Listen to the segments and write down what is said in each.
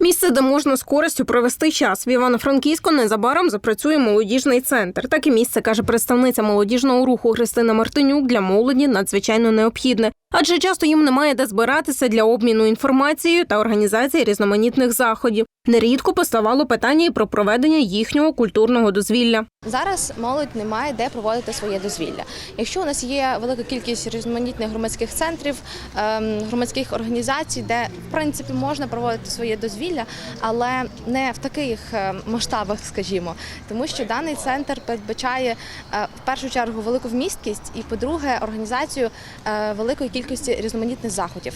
Місце, де можна з користю провести час. В Івано-Франківську незабаром запрацює молодіжний центр. Таке місце каже представниця молодіжного руху Христина Мартинюк для молоді надзвичайно необхідне, адже часто їм немає де збиратися для обміну інформацією та організації різноманітних заходів. Нерідко поставало питання і про проведення їхнього культурного дозвілля. Зараз молодь не має де проводити своє дозвілля. Якщо у нас є велика кількість різноманітних громадських центрів, ем, громадських організацій, де в принципі можна проводити своє дозвілля, але не в таких е, масштабах, скажімо, тому що даний центр передбачає е, в першу чергу велику вмісткість і, по-друге, організацію е, великої кількості різноманітних заходів.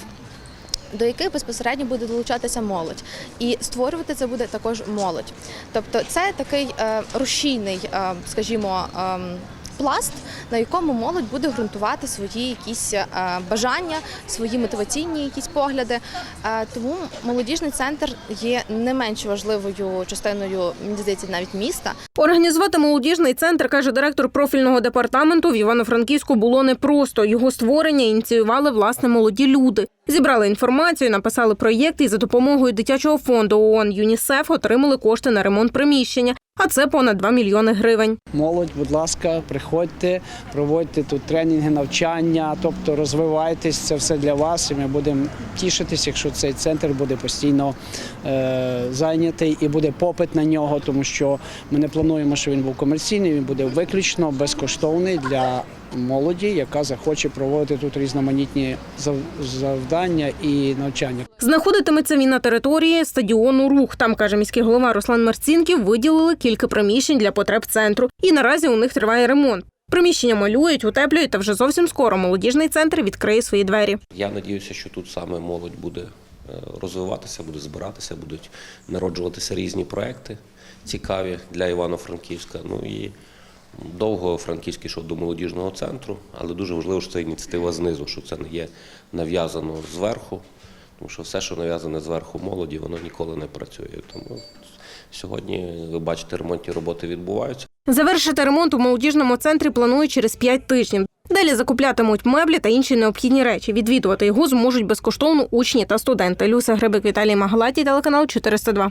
До яких безпосередньо буде долучатися молодь, і створювати це буде також молодь. Тобто, це такий е, рушійний, е, скажімо, е, пласт, на якому молодь буде ґрунтувати свої якісь е, бажання, свої мотиваційні якісь погляди. Е, тому молодіжний центр є не менш важливою частиною, здається, навіть міста. Організувати молодіжний центр, каже директор профільного департаменту в Івано-Франківську було непросто. Його створення ініціювали власне молоді люди. Зібрали інформацію, написали проєкт і за допомогою дитячого фонду ООН ЮНІСЕФ отримали кошти на ремонт приміщення. А це понад 2 мільйони гривень. Молодь, будь ласка, приходьте, проводьте тут тренінги, навчання, тобто розвивайтесь, це все для вас. І ми будемо тішитись, якщо цей центр буде постійно е, зайнятий і буде попит на нього, тому що ми не плануємо, що він був комерційний, він буде виключно безкоштовний для молоді, яка захоче проводити тут різноманітні завдання і навчання. Знаходитиметься він на території стадіону Рух. Там каже міський голова Руслан Марцінків, виділили кілька приміщень для потреб центру, і наразі у них триває ремонт. Приміщення малюють, утеплюють, та вже зовсім скоро молодіжний центр відкриє свої двері. Я надіюся, що тут саме молодь буде е, розвиватися, буде збиратися, будуть народжуватися різні проекти цікаві для Івано-Франківська. Ну і довго Франківськ йшов до молодіжного центру, але дуже важливо, що це ініціатива знизу, що це не є нав'язано зверху, тому що все, що нав'язане зверху молоді, воно ніколи не працює. Тому сьогодні ви бачите, ремонтні роботи відбуваються. Завершити ремонт у молодіжному центрі планують через 5 тижнів. Далі закуплятимуть меблі та інші необхідні речі. Відвідувати його зможуть безкоштовно учні та студенти. Люся Грибик, Віталій Магалаті, телеканал 402.